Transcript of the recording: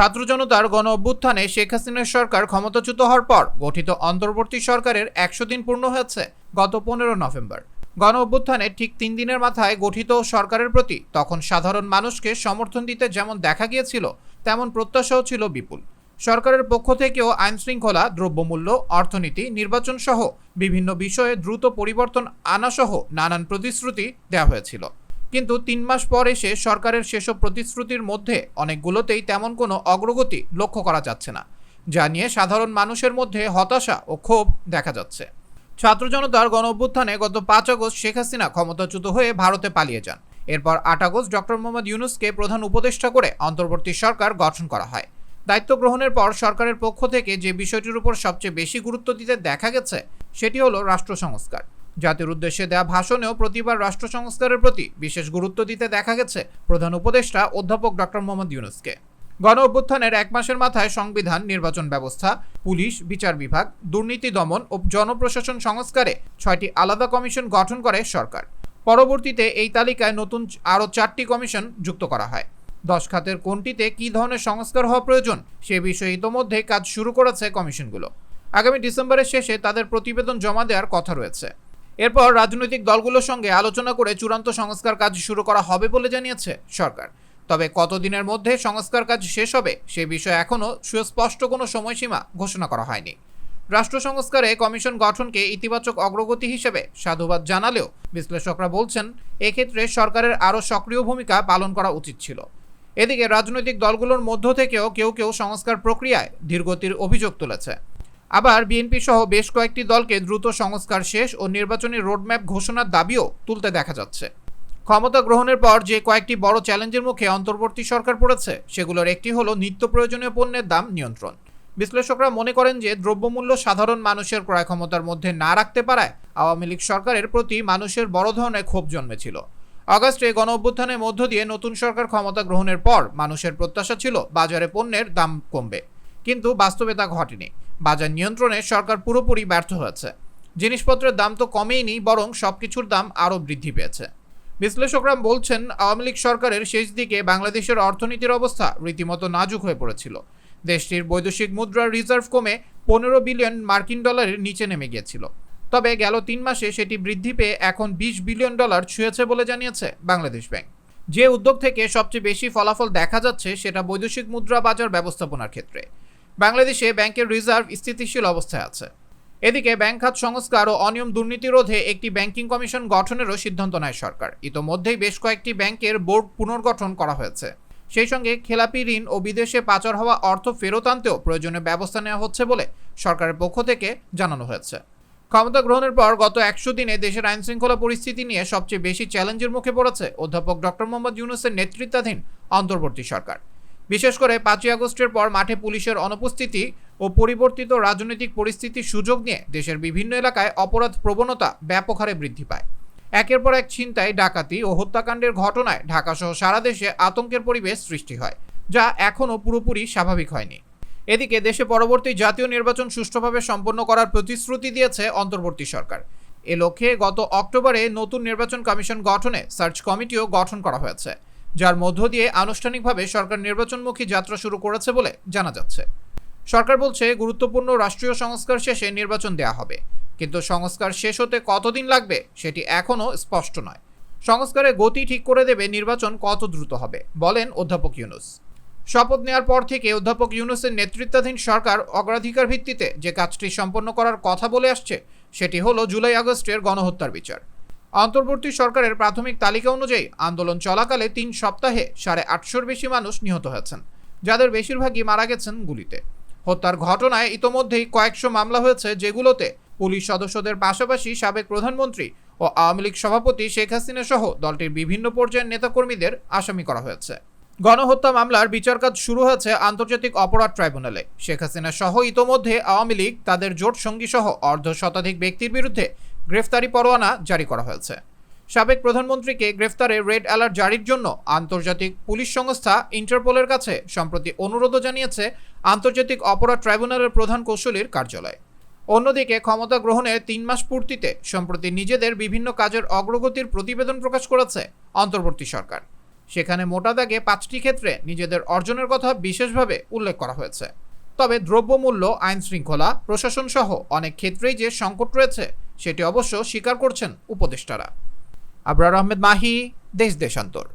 ছাত্র জনতার গণ অভ্যুত্থানে শেখ হাসিনার সরকার ক্ষমতাচ্যুত হওয়ার পর গঠিত অন্তর্বর্তী সরকারের একশো দিন পূর্ণ হয়েছে গত পনেরো নভেম্বর। গণ অভ্যুত্থানের ঠিক তিন দিনের মাথায় গঠিত সরকারের প্রতি তখন সাধারণ মানুষকে সমর্থন দিতে যেমন দেখা গিয়েছিল, তেমন প্রত্যাশাও ছিল বিপুল। সরকারের পক্ষ থেকেও আইন শৃঙ্খলা দ্রব্যমূল্য, অর্থনীতি নির্বাচন সহ বিভিন্ন বিষয়ে দ্রুত পরিবর্তন আনা সহ নানান প্রতিশ্রুতি দেওয়া হয়েছিল। কিন্তু তিন মাস পর এসে সরকারের সেসব প্রতিশ্রুতির মধ্যে অনেকগুলোতেই তেমন কোনো অগ্রগতি লক্ষ্য করা যাচ্ছে না, যা নিয়ে সাধারণ মানুষের মধ্যে হতাশা ও ক্ষোভ দেখা যাচ্ছে। ছাত্র জনতার গণ অভ্যুত্থানে গত পাঁচ আগস্ট শেখ হাসিনা ক্ষমতাচ্যুত হয়ে ভারতে পালিয়ে যান। এরপর আট আগস্ট ডক্টর মোহাম্মদ ইউনুসকে প্রধান উপদেষ্টা করে অন্তর্বর্তী সরকার গঠন করা হয়। দায়িত্ব গ্রহণের পর সরকারের পক্ষ থেকে যে বিষয়টির উপর সবচেয়ে বেশি গুরুত্ব দিতে দেখা গেছে, সেটি হলো রাষ্ট্র সংস্কার। জাতির উদ্দেশ্যে দেয়া ভাষণেও প্রতিবার রাষ্ট্র সংস্কারের প্রতি বিশেষ গুরুত্ব দিতে দেখা গেছে প্রধান উপদেষ্টা অধ্যাপক ডক্টর মোহাম্মদ ইউনুসকে। গণ অভ্যুত্থানের এক মাসের মাথায় সংবিধান, নির্বাচন ব্যবস্থা, পুলিশ, বিচার বিভাগ, দুর্নীতি দমন ও জনপ্রশাসন সংস্কারে ছয়টি আলাদা কমিশন গঠন করে সরকার। পরবর্তীতে এই তালিকায় নতুন আরও চারটি কমিশন যুক্ত করা হয়। দশ খাতের কোনটিতে কী ধরনের সংস্কার হওয়া প্রয়োজন সে বিষয়ে ইতোমধ্যে কাজ শুরু করেছে কমিশনগুলো। আগামী ডিসেম্বরের শেষে তাদের প্রতিবেদন জমা দেওয়ার কথা রয়েছে। এরপর রাজনৈতিক দলগুলোর সঙ্গে আলোচনা করে চূড়ান্ত সংস্কার কাজ শুরু করা হবে বলে জানিয়েছে সরকার। তবে কতদিনের মধ্যে সংস্কার কাজ শেষ হবে সে বিষয়ে এখনও সুস্পষ্ট কোনো সময়সীমা ঘোষণা করা হয়নি। রাষ্ট্র সংস্কারে কমিশন গঠনকে ইতিবাচক অগ্রগতি হিসেবে সাধুবাদ জানালেও বিশ্লেষকরা বলছেন, এক্ষেত্রে সরকারের আরও সক্রিয় ভূমিকা পালন করা উচিত ছিল। এদিকে রাজনৈতিক দলগুলোর মধ্য থেকেও কেউ কেউ সংস্কার প্রক্রিয়ায় ধীরগতির অভিযোগ তুলেছে। আবার বিএনপি সহ বেশ কয়েকটি দলকে দ্রুত সংস্কার শেষ ও নির্বাচনী রোডম্যাপ ঘোষণার দাবিও তুলতে দেখা যাচ্ছে। ক্ষমতা গ্রহণের পর যে কয়েকটি বড় চ্যালেঞ্জের মুখে অন্তর্বর্তী সরকার পড়েছে, সেগুলোর একটি হলো নিত্য প্রয়োজনীয় পণ্যের দাম নিয়ন্ত্রণ। বিশ্লেষকরা মনে করেন যে দ্রব্যমূল্য সাধারণ মানুষের ক্রয় ক্ষমতার মধ্যে না রাখতে পারায় আওয়ামী লীগ সরকারের প্রতি মানুষের বড় ধরনের ক্ষোভ জন্মেছিল। আগস্টে গণ অভ্যুত্থানের মধ্য দিয়ে নতুন সরকার ক্ষমতা গ্রহণের পর মানুষের প্রত্যাশা ছিল বাজারে পণ্যের দাম কমবে। কিন্তু বাস্তবে তা ঘটেনি। বাজার নিয়ন্ত্রণে সরকার পুরোপুরি ব্যর্থ হয়েছে। জিনিসপত্রের দাম তো কমেইনি বরং সব কিছুর দাম আরও বৃদ্ধি পেয়েছে। বিশ্লেষকরা বলছেন, আওয়ামী লীগ সরকারের শেষ দিকে বাংলাদেশের অর্থনীতির অবস্থা রীতিমতো নাজুক হয়ে পড়েছিল। দেশটির বৈদেশিক মুদ্রার রিজার্ভ কমে পনেরো বিলিয়ন মার্কিন ডলারের নিচে নেমে গিয়েছিল। তবে গেল তিন মাসে সেটি বৃদ্ধি পেয়ে এখন বিশ বিলিয়ন ডলার ছুঁয়েছে বলে জানিয়েছে বাংলাদেশ ব্যাংক। যে উদ্যোগ থেকে সবচেয়ে বেশি ফলাফল দেখা যাচ্ছে সেটা বৈদেশিক মুদ্রা বাজার ব্যবস্থাপনার ক্ষেত্রে। বাংলাদেশে ব্যাংকের রিজার্ভ স্থিতিশীল অবস্থায় আছে। এদিকে ব্যাংক খাত সংস্কার ও অনিয়ম দুর্নীতি রোধে একটি ব্যাংকিং কমিশন গঠনেরও সিদ্ধান্ত নেয় সরকার। ইতোমধ্যেই বেশ কয়েকটি ব্যাংকের বোর্ড পুনর্গঠন করা হয়েছে। সেই সঙ্গে খেলাপি ঋণ ও বিদেশে পাচার হওয়া অর্থ ফেরত আনতেও প্রয়োজনীয় ব্যবস্থা নেওয়া হচ্ছে বলে সরকারের পক্ষ থেকে জানানো হয়েছে। ক্ষমতা গ্রহণের পর গত একশো দিনে দেশের আইন শৃঙ্খলা পরিস্থিতি নিয়ে সবচেয়ে বেশি চ্যালেঞ্জের মুখে পড়েছে অধ্যাপক ডক্টর মোহাম্মদ ইউনুসের নেতৃত্বাধীন অন্তর্বর্তী সরকার। বিশেষ করে পাঁচই আগস্টের পর মাঠে পুলিশের অনুপস্থিতি ও পরিবর্তিত রাজনৈতিক পরিস্থিতির সুযোগ নিয়ে দেশের বিভিন্ন এলাকায় অপরাধ প্রবণতা ব্যাপক হারে বৃদ্ধি পায়। একের পর এক ছিনতাই, ডাকাতি ও হত্যাকাণ্ডের ঘটনায় ঢাকাসহ সারা দেশে আতঙ্কের পরিবেশ সৃষ্টি হয়, যা এখনও পুরোপুরি স্বাভাবিক হয়নি। এদিকে দেশে পরবর্তী জাতীয় নির্বাচন সুষ্ঠুভাবে সম্পন্ন করার প্রতিশ্রুতি দিয়েছে অন্তর্বর্তী সরকার। এ লক্ষ্যে গত অক্টোবরে নতুন নির্বাচন কমিশন গঠনে সার্চ কমিটিও গঠন করা হয়েছে। যার মধ্য দিয়ে আনুষ্ঠানিকভাবে সরকার নির্বাচনমুখী যাত্রা শুরু করেছে বলে জানা যাচ্ছে। সরকার বলছে, গুরুত্বপূর্ণ রাষ্ট্রীয় সংস্কার শেষে নির্বাচন দেয়া হবে। কিন্তু সংস্কার শেষ হতে কতদিন লাগবে সেটি এখনও স্পষ্ট নয়। সংস্কারে গতি ঠিক করে দেবে নির্বাচন কত দ্রুত হবে, বলেন অধ্যাপক ইউনুস। শপথ নেওয়ার পর থেকে অধ্যাপক ইউনুসের নেতৃত্বাধীন সরকার অগ্রাধিকার ভিত্তিতে যে কাজটি সম্পন্ন করার কথা বলে আসছে, সেটি হলো জুলাই আগস্টের গণহত্যার বিচার। অন্তর্বর্তী সরকারের প্রাথমিক তালিকা অনুযায়ী আন্দোলন চলাকালে তিন সপ্তাহে সাড়ে আটশোর বেশি মানুষ নিহত হয়েছেন, যাদের বেশিরভাগই মারা গেছেন গুলিতে। হত্যার ঘটনায় ইতোমধ্যেই কয়েকশো মামলা হয়েছে, যেগুলোতে পুলিশ সদস্যদের পাশাপাশি সাবেক প্রধানমন্ত্রী ও আওয়ামী লীগ সভাপতি শেখ হাসিনা সহ দলটির বিভিন্ন পর্যায়ের নেতাকর্মীদের আসামি করা হয়েছে। গণহত্যা মামলার বিচার কাজ শুরু হয়েছে আন্তর্জাতিক অপরাধ ট্রাইব্যুনালে। শেখ হাসিনা সহ ইতোমধ্যে আওয়ামী লীগ, তাদের জোট সঙ্গী সহ অর্ধ শতাধিক ব্যক্তির বিরুদ্ধে গ্রেফতারি পরোয়ানা জারি করা হয়েছে। সাবেক প্রধানমন্ত্রীকে গ্রেফতারে রেড অ্যালার্ট জারির জন্য আন্তর্জাতিক পুলিশ সংস্থা ইন্টারপোলের কাছে সম্প্রতি অনুরোধও জানিয়েছে আন্তর্জাতিক অপরাধ ট্রাইব্যুনালের প্রধান কৌশলীর কার্যালয়। অন্যদিকে ক্ষমতা গ্রহণের তিন মাস পূর্তিতে সম্প্রতি নিজেদের বিভিন্ন কাজের অগ্রগতির প্রতিবেদন প্রকাশ করেছে অন্তর্বর্তী সরকার। সেখানে মোটা দাগে পাঁচটি ক্ষেত্রে নিজেদের অর্জনের কথা বিশেষভাবে উল্লেখ করা হয়েছে। তবে দ্রব্যমূল্য আইন শৃঙ্খলা প্রশাসন সহ অনেক ক্ষেত্রেই যে সংকট রয়েছে সেটি অবশ্য স্বীকার করছেন উপদেষ্টারা। আবরার আহমেদ মাহি দেশ দেশান্তর।